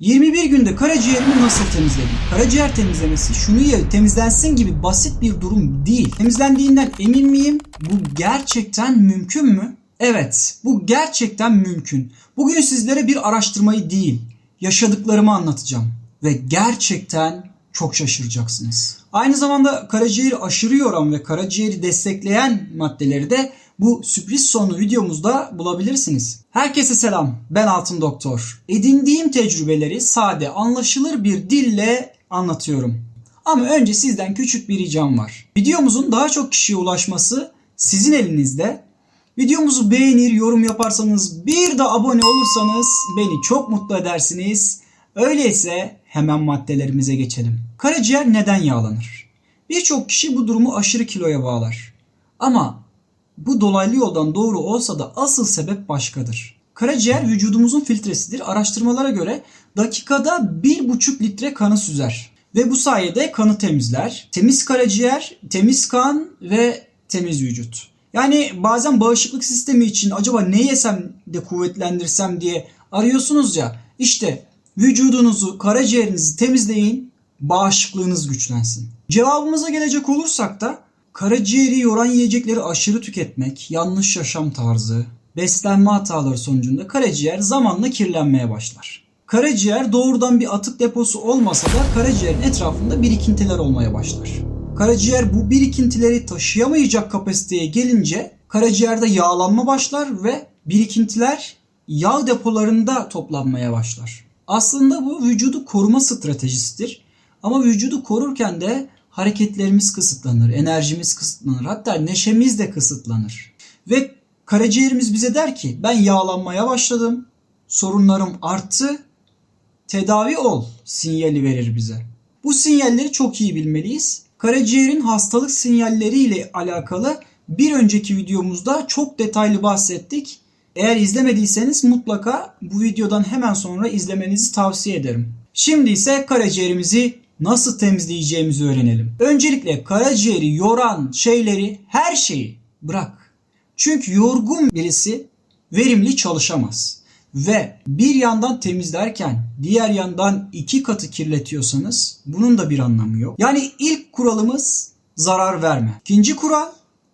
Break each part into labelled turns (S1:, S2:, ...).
S1: 21 günde karaciğerimi nasıl temizledim? Karaciğer temizlemesi şunu ye temizlensin gibi basit bir durum değil. Temizlendiğinden emin miyim? Bu gerçekten mümkün mü? Evet, bu gerçekten mümkün. Bugün sizlere bir araştırmayı değil, yaşadıklarımı anlatacağım ve gerçekten çok şaşıracaksınız. Aynı zamanda karaciğeri aşırı yoran ve karaciğeri destekleyen maddeleri de bu sürpriz sonlu videomuzda bulabilirsiniz. Herkese selam. Ben Altın Doktor. Edindiğim tecrübeleri sade, anlaşılır bir dille anlatıyorum. Ama önce sizden küçük bir ricam var. Videomuzun daha çok kişiye ulaşması sizin elinizde. Videomuzu beğenir, yorum yaparsanız, bir de abone olursanız beni çok mutlu edersiniz. Öyleyse hemen maddelerimize geçelim. Karaciğer neden yağlanır? Birçok kişi bu durumu aşırı kiloya bağlar. Ama bu dolaylı yoldan doğru olsa da asıl sebep başkadır. Karaciğer vücudumuzun filtresidir. Araştırmalara göre dakikada 1,5 litre kanı süzer. Ve bu sayede kanı temizler. Temiz karaciğer, temiz kan ve temiz vücut. Yani bazen bağışıklık sistemi için acaba ne yesem de kuvvetlendirsem diye arıyorsunuz ya. İşte vücudunuzu, karaciğerinizi temizleyin, bağışıklığınız güçlensin. Cevabımıza gelecek olursak da karaciğeri yoran yiyecekleri aşırı tüketmek, yanlış yaşam tarzı, beslenme hataları sonucunda karaciğer zamanla kirlenmeye başlar. Karaciğer doğrudan bir atık deposu olmasa da karaciğerin etrafında birikintiler olmaya başlar. Karaciğer bu birikintileri taşıyamayacak kapasiteye gelince karaciğerde yağlanma başlar ve birikintiler yağ depolarında toplanmaya başlar. Aslında bu vücudu koruma stratejisidir. Ama vücudu korurken de hareketlerimiz kısıtlanır, enerjimiz kısıtlanır, hatta neşemiz de kısıtlanır. Ve karaciğerimiz bize der ki ben yağlanmaya başladım, sorunlarım arttı, tedavi ol sinyali verir bize. Bu sinyalleri çok iyi bilmeliyiz. Karaciğerin hastalık sinyalleri ile alakalı bir önceki videomuzda çok detaylı bahsettik. Eğer izlemediyseniz mutlaka bu videodan hemen sonra izlemenizi tavsiye ederim. Şimdi ise karaciğerimizi nasıl temizleyeceğimizi öğrenelim. Öncelikle karaciğeri yoran şeyleri, her şeyi bırak. Çünkü yorgun birisi verimli çalışamaz. Ve bir yandan temizlerken diğer yandan iki katı kirletiyorsanız bunun da bir anlamı yok. Yani ilk kuralımız zarar verme. İkinci kural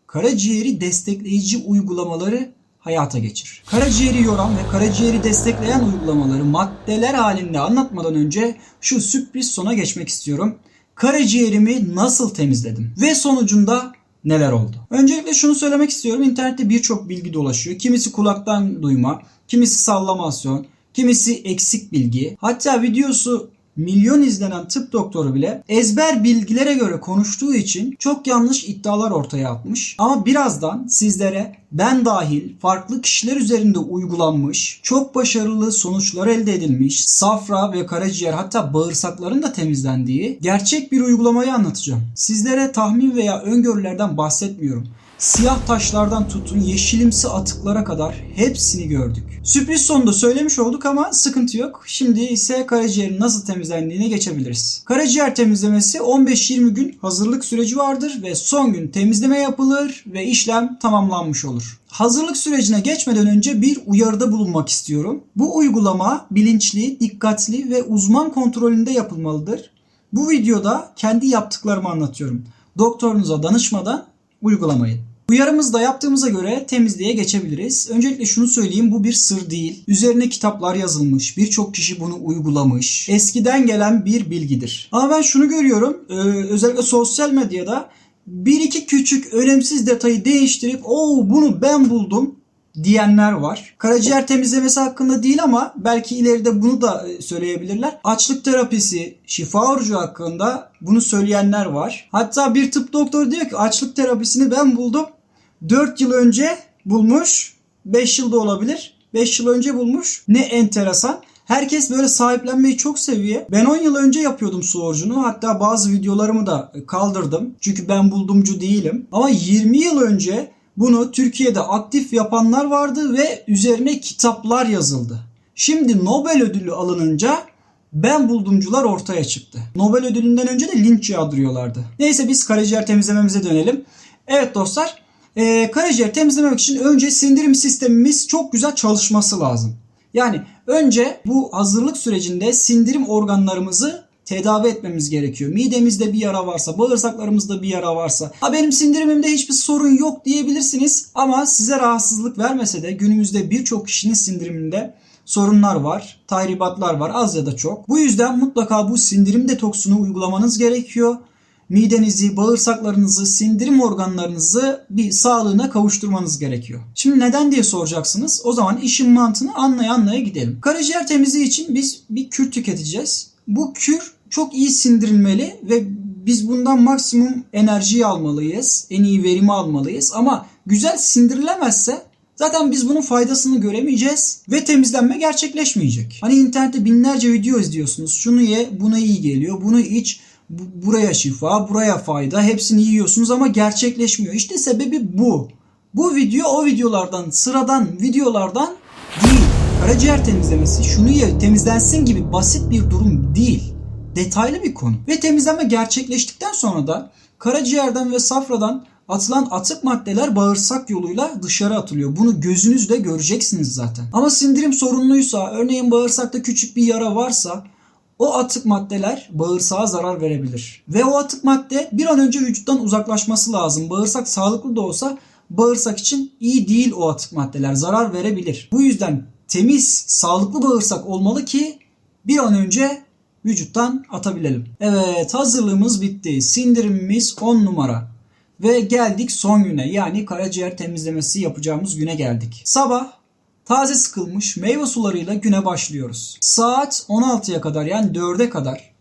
S1: karaciğeri destekleyici uygulamaları hayata geçir. Karaciğeri yoran ve karaciğeri destekleyen uygulamaları maddeler halinde anlatmadan önce şu sürpriz sona geçmek istiyorum. Karaciğerimi nasıl temizledim ve sonucunda neler oldu? Öncelikle şunu söylemek istiyorum. İnternette birçok bilgi dolaşıyor. Kimisi kulaktan duyma, kimisi sallamasyon, kimisi eksik bilgi. Hatta videosu milyon izlenen tıp doktoru bile ezber bilgilere göre konuştuğu için çok yanlış iddialar ortaya atmış. Ama birazdan sizlere ben dahil farklı kişiler üzerinde uygulanmış, çok başarılı sonuçlar elde edilmiş, safra ve karaciğer hatta bağırsakların da temizlendiği gerçek bir uygulamayı anlatacağım. Sizlere tahmin veya öngörülerden bahsetmiyorum. Siyah taşlardan tutun yeşilimsi atıklara kadar hepsini gördük. Sürpriz sonunda söylemiş olduk ama sıkıntı yok. Şimdi ise karaciğerin nasıl temizlendiğine geçebiliriz. Karaciğer temizlemesi 15-20 gün hazırlık süreci vardır ve son gün temizleme yapılır ve işlem tamamlanmış olur. Hazırlık sürecine geçmeden önce bir uyarıda bulunmak istiyorum. Bu uygulama bilinçli, dikkatli ve uzman kontrolünde yapılmalıdır. Bu videoda kendi yaptıklarımı anlatıyorum. Doktorunuza danışmadan uygulamayın. Uyarımızı da yaptığımıza göre temizliğe geçebiliriz. Öncelikle şunu söyleyeyim bu bir sır değil. Üzerine kitaplar yazılmış. Birçok kişi bunu uygulamış. Eskiden gelen bir bilgidir. Ama ben şunu görüyorum. e, özellikle sosyal medyada bir iki küçük önemsiz detayı değiştirip o bunu ben buldum diyenler var. Karaciğer temizlemesi hakkında değil ama belki ileride bunu da e, söyleyebilirler. Açlık terapisi, şifa orucu hakkında bunu söyleyenler var. Hatta bir tıp doktoru diyor ki açlık terapisini ben buldum. 4 yıl önce bulmuş. 5 yılda olabilir. 5 yıl önce bulmuş. Ne enteresan. Herkes böyle sahiplenmeyi çok seviyor. Ben 10 yıl önce yapıyordum su orucunu. Hatta bazı videolarımı da kaldırdım. Çünkü ben buldumcu değilim. Ama 20 yıl önce bunu Türkiye'de aktif yapanlar vardı ve üzerine kitaplar yazıldı. Şimdi Nobel ödülü alınınca ben buldumcular ortaya çıktı. Nobel ödülünden önce de linç yağdırıyorlardı. Neyse biz karaciğer temizlememize dönelim. Evet dostlar, e, karaciğer temizlemek için önce sindirim sistemimiz çok güzel çalışması lazım. Yani Önce bu hazırlık sürecinde sindirim organlarımızı tedavi etmemiz gerekiyor. Midemizde bir yara varsa, bağırsaklarımızda bir yara varsa, ha benim sindirimimde hiçbir sorun yok diyebilirsiniz ama size rahatsızlık vermese de günümüzde birçok kişinin sindiriminde sorunlar var, tahribatlar var az ya da çok. Bu yüzden mutlaka bu sindirim detoksunu uygulamanız gerekiyor. Midenizi, bağırsaklarınızı, sindirim organlarınızı bir sağlığına kavuşturmanız gerekiyor. Şimdi neden diye soracaksınız. O zaman işin mantığını anlaya anlaya gidelim. Karaciğer temizliği için biz bir kür tüketeceğiz. Bu kür çok iyi sindirilmeli ve biz bundan maksimum enerjiyi almalıyız. En iyi verimi almalıyız. Ama güzel sindirilemezse Zaten biz bunun faydasını göremeyeceğiz ve temizlenme gerçekleşmeyecek. Hani internette binlerce video izliyorsunuz. Şunu ye, buna iyi geliyor. Bunu iç, bu- buraya şifa, buraya fayda. Hepsini yiyorsunuz ama gerçekleşmiyor. İşte sebebi bu. Bu video o videolardan, sıradan videolardan değil. Karaciğer temizlemesi, şunu ye, temizlensin gibi basit bir durum değil. Detaylı bir konu. Ve temizlenme gerçekleştikten sonra da karaciğerden ve safradan atılan atık maddeler bağırsak yoluyla dışarı atılıyor. Bunu gözünüzle göreceksiniz zaten. Ama sindirim sorunluysa, örneğin bağırsakta küçük bir yara varsa o atık maddeler bağırsağa zarar verebilir. Ve o atık madde bir an önce vücuttan uzaklaşması lazım. Bağırsak sağlıklı da olsa bağırsak için iyi değil o atık maddeler. Zarar verebilir. Bu yüzden temiz, sağlıklı bağırsak olmalı ki bir an önce vücuttan atabilelim. Evet hazırlığımız bitti. Sindirimimiz 10 numara. Ve geldik son güne yani karaciğer temizlemesi yapacağımız güne geldik. Sabah taze sıkılmış meyve sularıyla güne başlıyoruz. Saat 16'ya kadar yani 4'e kadar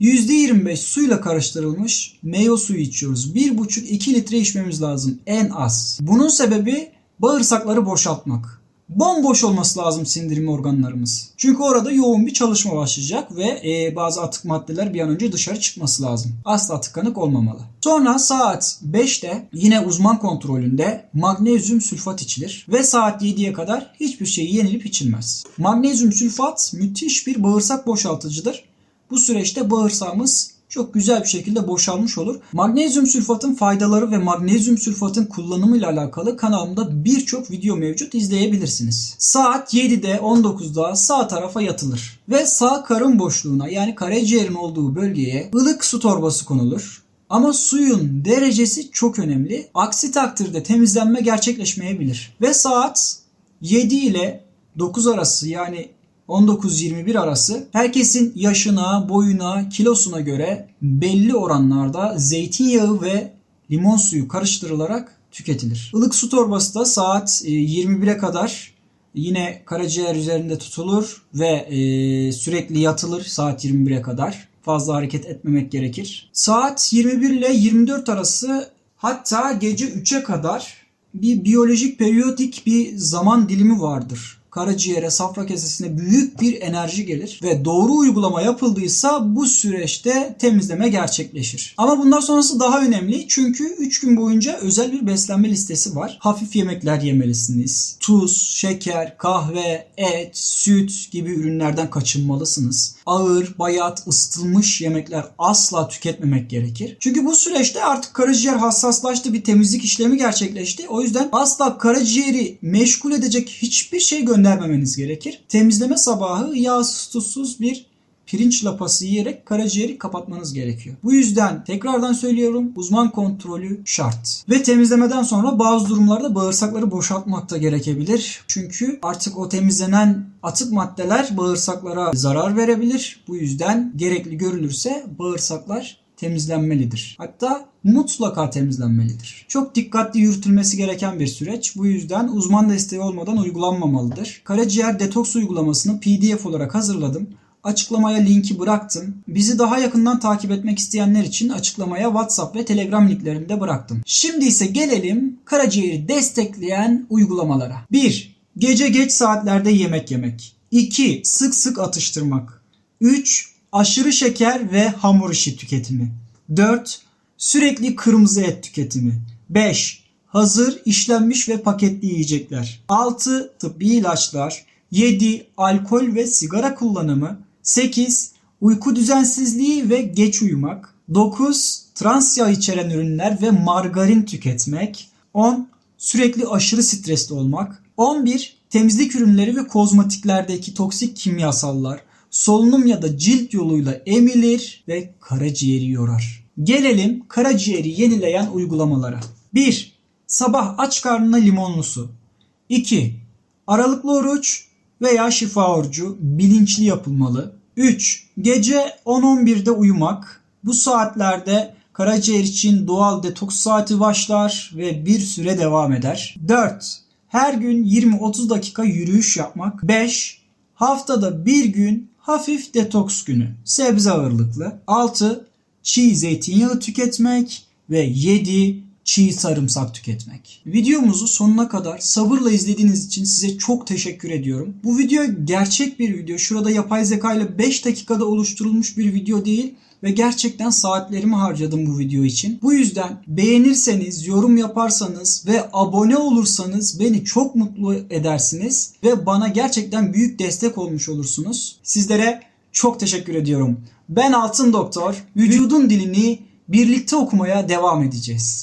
S1: %25 suyla karıştırılmış meyve suyu içiyoruz. 1,5-2 litre içmemiz lazım en az. Bunun sebebi bağırsakları boşaltmak. Bomboş olması lazım sindirim organlarımız. Çünkü orada yoğun bir çalışma başlayacak ve e, bazı atık maddeler bir an önce dışarı çıkması lazım. Asla tıkanık olmamalı. Sonra saat 5'te yine uzman kontrolünde magnezyum sülfat içilir ve saat 7'ye kadar hiçbir şey yenilip içilmez. Magnezyum sülfat müthiş bir bağırsak boşaltıcıdır. Bu süreçte bağırsağımız çok güzel bir şekilde boşalmış olur. Magnezyum sülfatın faydaları ve magnezyum sülfatın kullanımı ile alakalı kanalımda birçok video mevcut izleyebilirsiniz. Saat 7'de 19'da sağ tarafa yatılır ve sağ karın boşluğuna yani karaciğerin olduğu bölgeye ılık su torbası konulur. Ama suyun derecesi çok önemli. Aksi takdirde temizlenme gerçekleşmeyebilir. Ve saat 7 ile 9 arası yani 19-21 arası herkesin yaşına, boyuna, kilosuna göre belli oranlarda zeytinyağı ve limon suyu karıştırılarak tüketilir. Ilık su torbası da saat e, 21'e kadar yine karaciğer üzerinde tutulur ve e, sürekli yatılır saat 21'e kadar. Fazla hareket etmemek gerekir. Saat 21 ile 24 arası hatta gece 3'e kadar bir biyolojik periyodik bir zaman dilimi vardır karaciğere, safra kesesine büyük bir enerji gelir ve doğru uygulama yapıldıysa bu süreçte temizleme gerçekleşir. Ama bundan sonrası daha önemli çünkü 3 gün boyunca özel bir beslenme listesi var. Hafif yemekler yemelisiniz. Tuz, şeker, kahve, et, süt gibi ürünlerden kaçınmalısınız. Ağır, bayat, ısıtılmış yemekler asla tüketmemek gerekir. Çünkü bu süreçte artık karaciğer hassaslaştı, bir temizlik işlemi gerçekleşti. O yüzden asla karaciğeri meşgul edecek hiçbir şey göndermemeniz gerekir. Temizleme sabahı yağsız tuzsuz bir pirinç lapası yiyerek karaciğeri kapatmanız gerekiyor. Bu yüzden tekrardan söylüyorum uzman kontrolü şart. Ve temizlemeden sonra bazı durumlarda bağırsakları boşaltmak da gerekebilir. Çünkü artık o temizlenen atık maddeler bağırsaklara zarar verebilir. Bu yüzden gerekli görülürse bağırsaklar temizlenmelidir. Hatta mutlaka temizlenmelidir. Çok dikkatli yürütülmesi gereken bir süreç. Bu yüzden uzman desteği olmadan uygulanmamalıdır. Karaciğer detoks uygulamasını PDF olarak hazırladım. Açıklamaya linki bıraktım. Bizi daha yakından takip etmek isteyenler için açıklamaya WhatsApp ve Telegram linklerini de bıraktım. Şimdi ise gelelim karaciğeri destekleyen uygulamalara. 1. Gece geç saatlerde yemek yemek. 2. Sık sık atıştırmak. 3. Aşırı şeker ve hamur işi tüketimi. 4. Sürekli kırmızı et tüketimi. 5. Hazır, işlenmiş ve paketli yiyecekler. 6. Tıbbi ilaçlar. 7. Alkol ve sigara kullanımı. 8. Uyku düzensizliği ve geç uyumak. 9. Trans yağ içeren ürünler ve margarin tüketmek. 10. Sürekli aşırı stresli olmak. 11. temizlik ürünleri ve kozmetiklerdeki toksik kimyasallar solunum ya da cilt yoluyla emilir ve karaciğeri yorar. Gelelim karaciğeri yenileyen uygulamalara. 1. Sabah aç karnına limonlu su. 2. Aralıklı oruç veya şifa orucu bilinçli yapılmalı. 3. Gece 10-11'de uyumak. Bu saatlerde karaciğer için doğal detoks saati başlar ve bir süre devam eder. 4. Her gün 20-30 dakika yürüyüş yapmak. 5. Haftada bir gün hafif detoks günü. Sebze ağırlıklı. 6. Çiğ zeytinyağı tüketmek ve 7 çiğ sarımsak tüketmek. Videomuzu sonuna kadar sabırla izlediğiniz için size çok teşekkür ediyorum. Bu video gerçek bir video. Şurada yapay zeka ile 5 dakikada oluşturulmuş bir video değil ve gerçekten saatlerimi harcadım bu video için. Bu yüzden beğenirseniz, yorum yaparsanız ve abone olursanız beni çok mutlu edersiniz ve bana gerçekten büyük destek olmuş olursunuz. Sizlere çok teşekkür ediyorum. Ben Altın Doktor. Vücudun dilini birlikte okumaya devam edeceğiz.